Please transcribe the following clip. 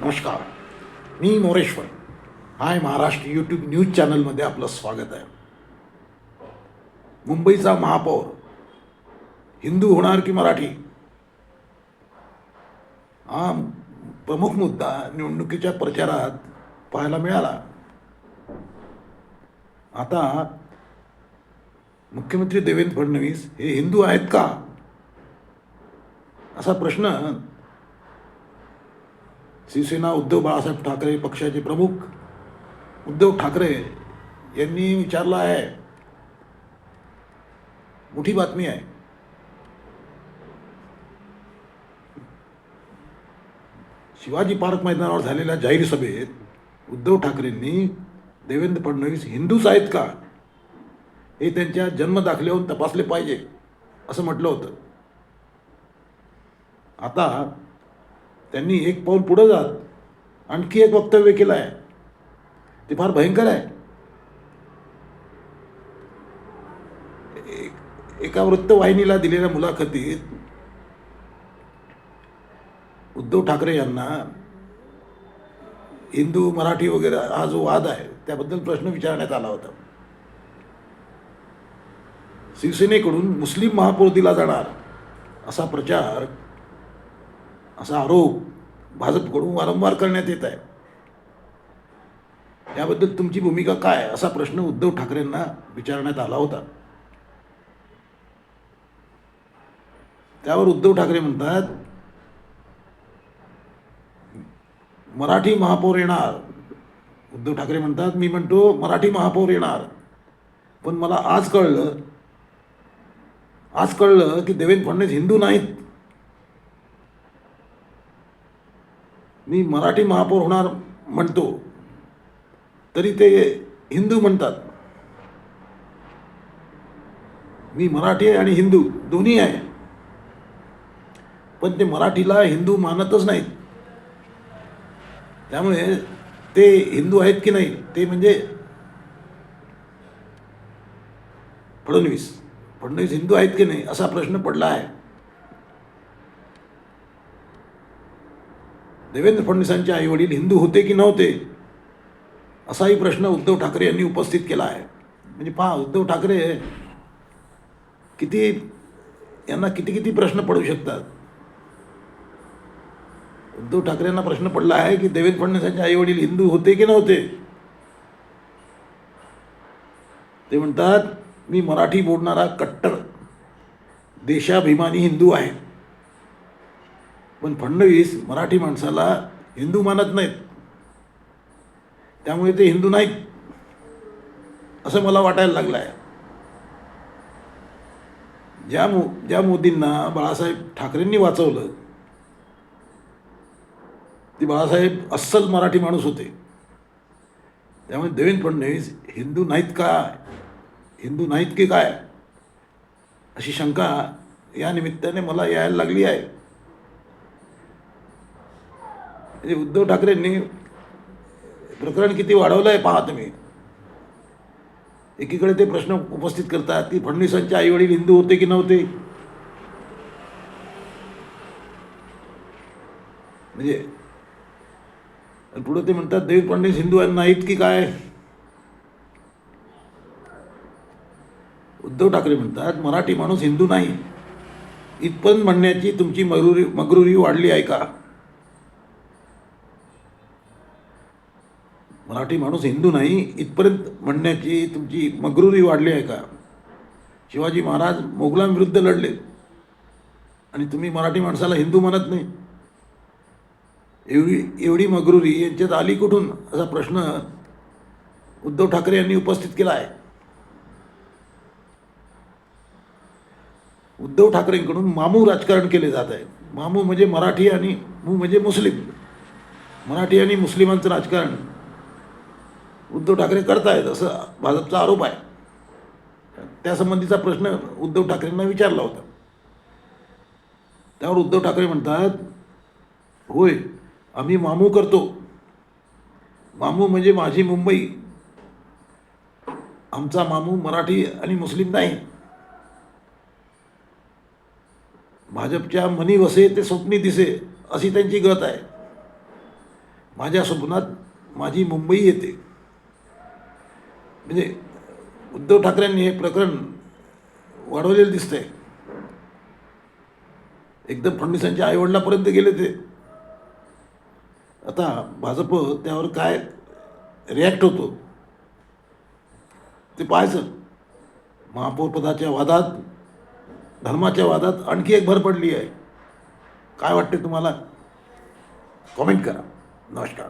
नमस्कार. मी Moreshwar. Hi Maharashtra YouTube news चॅनलमध्ये आपलं स्वागत आहे. मुंबईचा महापौर हिंदू होणार की मराठी? हा प्रमुख मुद्दा निवडणुकीच्या प्रचारात पाहायला मिळाला. आता मुख्यमंत्री देवेंद्र फडणवीस हे हिंदू आहेत का? असा प्रश्न शिवसेना उद्धव बाळासाहेब ठाकरे पक्षाचे प्रमुख. उद्धव ठाकरे यांनी विचारला आहे. मोठी बातमी आहे. शिवाजी पार्क मैदानावर झालेल्या जाहीर सभेत उद्धव ठाकरेंनी देवेंद्र फडणवीस हिंदूच आहेत का? हे त्यांच्या जन्मदाखल्यावरून तपासले पाहिजे असं म्हटलं होतं. आता त्यांनी एक पाऊल पुढं जात आणखी एक वक्तव्य केलं आहे ते फार भयंकर आहे. एक- एका वृत्तवाहिनीला दिलेल्या मुलाखतीत उद्धव ठाकरे यांना हिंदू मराठी वगैरे हा जो वाद आहे त्याबद्दल प्रश्न विचारण्यात आला होता. शिवसेनेकडून मुस्लिम महापौर दिला जाणार असा प्रचार असा आरोप भाजपकडून वारंवार करण्यात येत आहे. याबद्दल तुमची भूमिका काय? असा प्रश्न उद्धव ठाकरेंना विचारण्यात आला होता. त्यावर उद्धव ठाकरे म्हणतात मराठी महापौर येणार. उद्धव ठाकरे म्हणतात मी म्हणतो मराठी महापौर येणार. पण मला आज कळलं आज कळलं की देवेंद्र फडणवीस हिंदू नाहीत. मी मराठी महापौर होणार म्हणतो तरी ते हिंदू म्हणतात. मी मराठी आहे आणि हिंदू दोन्ही आहे. पण ते मराठीला हिंदू मानतच नाहीत. त्यामुळे ते हिंदू आहेत की नाही ते म्हणजे फडणवीस. फडणवीस हिंदू आहेत की नाही असा प्रश्न पडला आहे. देवेंद्र फडणवीसांचे आई वडील हिंदू होते की नव्हते? असाही प्रश्न उद्धव ठाकरे यांनी उपस्थित केला आहे. म्हणजे पहा उद्धव ठाकरे किती यांना किती किती प्रश्न पडू शकतात? उद्धव ठाकरेंना प्रश्न पडला आहे की देवेंद्र फडणवीसांचे आई वडील हिंदू होते की नव्हते? ते म्हणतात मी मराठी बोलणारा कट्टर देशाभिमानी हिंदू आहे. पण फडणवीस मराठी माणसाला हिंदू मानत नाहीत. त्यामुळे ते हिंदू नाहीत असं मला वाटायला लागलं आहे ज्या मो ज्या मोदींना बाळासाहेब ठाकरेंनी वाचवलं ते बाळासाहेब अस्सल मराठी माणूस होते. त्यामुळे देवेंद्र फडणवीस हिंदू नाहीत का? हिंदू नाहीत की काय? अशी शंका या निमित्ताने मला यायला लागली आहे. म्हणजे उद्धव ठाकरेंनी प्रकरण किती वाढवलं आहे पहा तुम्ही. एकीकडे ते प्रश्न उपस्थित करतात की फडणवीसांचे आईवडील हिंदू होते की नव्हते? म्हणजे पुढं पुढे ते म्हणतात देवी फडणवीस हिंदू नाहीत की काय? उद्धव ठाकरे म्हणतात मराठी माणूस हिंदू नाही. इथपर्यंत म्हणण्याची तुमची मरुरी मगरुरी वाढली आहे का मराठी माणूस हिंदू नाही इथपर्यंत म्हणण्याची तुमची मगरुरी वाढली आहे का? शिवाजी महाराज मोगलांविरुद्ध लढले. आणि तुम्ही मराठी माणसाला हिंदू म्हणत नाही. एवढी एवढी मगरुरी यांच्यात आली कुठून? असा प्रश्न उद्धव ठाकरे यांनी उपस्थित केला आहे. उद्धव ठाकरेंकडून मामू राजकारण केले जात आहे. मामू म्हणजे मराठी आणि मू म्हणजे मुस्लिम. मराठी आणि मुस्लिमांचं राजकारण उद्धव ठाकरे करतायत असं भाजपचा आरोप आहे. त्यासंबंधीचा प्रश्न उद्धव ठाकरेंना विचारला होता. त्यावर उद्धव ठाकरे म्हणतात होय आम्ही मामू करतो. मामू म्हणजे माझी मुंबई. आमचा मामू मराठी आणि मुस्लिम नाही. भाजपच्या मनी वसे ते स्वप्नी दिसे अशी त्यांची गत आहे. माझ्या स्वप्नात माझी मुंबई येते. म्हणजे उद्धव ठाकरेंनी हे प्रकरण वाढवलेलं दिसतंय. एकदम फडणवीसांच्या आईवडिलापर्यंत गेले ते. आता भाजप त्यावर काय रिॲक्ट होतो? ते पाहायचं. महापौरपदाच्या वादात धर्माच्या वादात आणखी एक भर पडली आहे. काय वाटते तुम्हाला? कॉमेंट करा. नमस्कार.